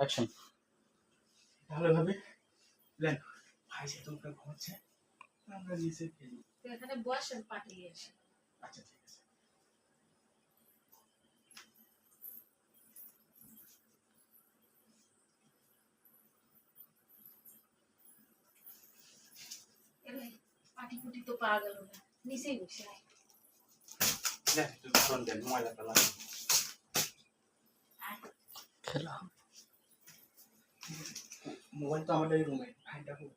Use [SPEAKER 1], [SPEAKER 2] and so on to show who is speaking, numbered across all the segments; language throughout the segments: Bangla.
[SPEAKER 1] অ্যাকশন
[SPEAKER 2] তাহলে ভাবে লেন ভাই সে তো উপরে ঘুমাচ্ছে আমরা নিচে খেলি
[SPEAKER 3] এখানে আমি পাঠিয়ে আসি।
[SPEAKER 2] আচ্ছা ঠিক আছে।
[SPEAKER 3] এবার পাটি পুটি তো পাওয়া গেল না। নিচেই বসে আয়।
[SPEAKER 2] দেখ তুই ফোন দেন ময়লা ফেলা
[SPEAKER 1] খেলা।
[SPEAKER 2] মোবাইল তো আমাদের রুমে ভাইটা খুব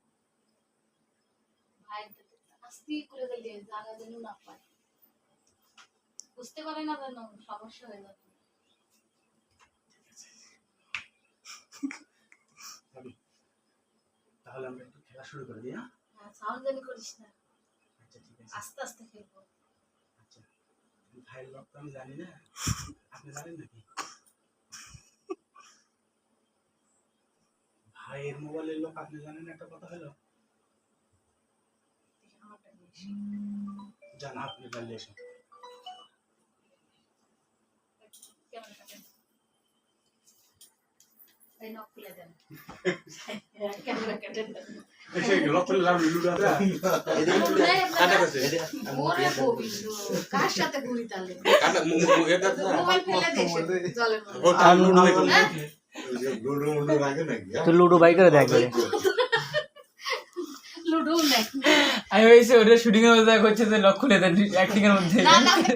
[SPEAKER 3] ভাই আস্তে করে দিলে জায়গা যেন না পায়। বুঝতে পারে না যেন সমস্যা হয়ে যাবে
[SPEAKER 2] তাহলে আমরা একটু খেলা শুরু করে দিই হ্যাঁ?
[SPEAKER 3] হ্যাঁ সাউন্ড জানি করিস না।
[SPEAKER 2] আচ্ছা ঠিক আছে।
[SPEAKER 3] আস্তে আস্তে খেলব।
[SPEAKER 2] আচ্ছা ভাইয়ের লক তো আমি জানি না। আপনি জানেন নাকি? ভাইয়ের মোবাইলের লোক আপনি জানেন একটা কথা হলো। জান আপনি জানলে এসে। করে
[SPEAKER 3] সাথে ঘুরি তাহলে?
[SPEAKER 4] কাটা মু- মু- এটা তো না।
[SPEAKER 3] মোবাইল ফেলে দিয়েছে জলের
[SPEAKER 4] ও
[SPEAKER 3] মধ্যে
[SPEAKER 4] তার লুডো
[SPEAKER 1] বাই করে দেখ
[SPEAKER 5] আমি ভেবেছি ওটা শুটিং এর মধ্যে করছে যে লক্ষ্য নেতা অ্যাক্টিং এর মধ্যে